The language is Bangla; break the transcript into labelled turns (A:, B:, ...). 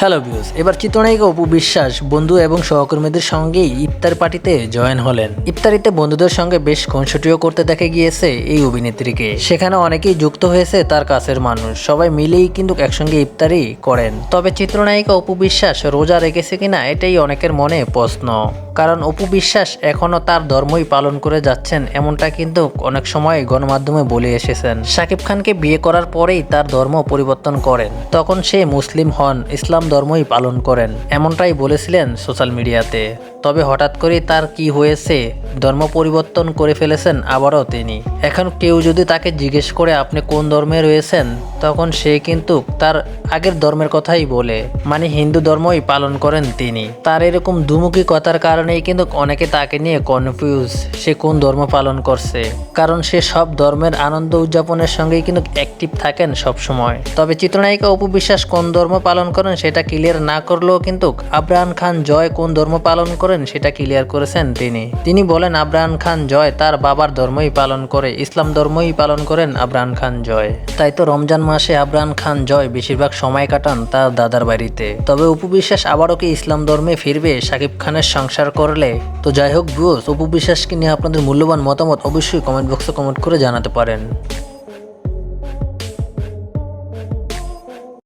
A: হ্যালো ভিউজ এবার চিত্রনায়িকা অপু বিশ্বাস, বন্ধু এবং সহকর্মীদের সঙ্গেই ইফতার পার্টিতে জয়েন হলেন। ইফতারিতে বন্ধুদের সঙ্গে বেশ কনসটিও করতে দেখা গিয়েছে এই অভিনেত্রীকে। সেখানে অনেকেই যুক্ত হয়েছে তার কাছের মানুষ। সবাই মিলেই কিন্তু একসঙ্গে ইফতারি করেন। তবে চিত্রনায়িকা অপু বিশ্বাস রোজা রেখেছে কিনা এটাই অনেকের মনে প্রশ্ন। কারণ অপু বিশ্বাস এখনও তার ধর্মই পালন করে যাচ্ছেন, এমনটা কিন্তু অনেক সময় গণমাধ্যমে বলে এসেছেন। শাকিব খানকে বিয়ে করার পরেই তার ধর্ম পরিবর্তন করেন। তখন সে মুসলিম হন, ইসলাম ধর্মই পালন করেন, এমনটাই বলেছিলেন সোশ্যাল মিডিয়াতে। তবে হঠাৎ করেই তার কি হয়েছে, ধর্ম পরিবর্তন করে ফেলেছেন আবারও তিনি। এখন কেউ যদি তাকে জিজ্ঞেস করে আপনি কোন ধর্মে রয়েছেন, তখন সে কিন্তু তার আগের ধর্মের কথাই বলে মানে হিন্দু ধর্মই পালন করেন তিনি। তার এরকম দুমুখী কথার কারণেই কিন্তু অনেকে তাকে নিয়ে কনফিউজ সে কোন ধর্ম পালন করছে। কারণ সে সব ধর্মের আনন্দ উদযাপনের সঙ্গেই কিন্তু অ্যাক্টিভ থাকেন সব সময় তবে চিত্রনায়িকা অপু বিশ্বাস কোন ধর্ম পালন করেন সেটা ক্লিয়ার না করলেও কিন্তু আবরাহান খান জয় কোন ধর্ম পালন করেন সেটা ক্লিয়ার করেছেন তিনি। তিনি বলেন, আবরাহান খান জয় তার বাবার ধর্মই পালন করে, ইসলাম ধর্মই পালন করেন আবরাহান খান জয়। তাই তো রমজান মাসে আবরাহান খান জয় বেশিরভাগ সময় কাটান তার দাদার বাড়িতে। তবে অপু বিশ্বাস আবারও কি ইসলাম ধর্মে ফিরবে শাকিব খানের সংসার করলে? তো যাই হোক ব্রুস অপু বিশ্বাসকে নিয়ে আপনাদের মূল্যবান মতামত অবশ্যই কমেন্ট বক্সে কমেন্ট করে জানাতে পারেন।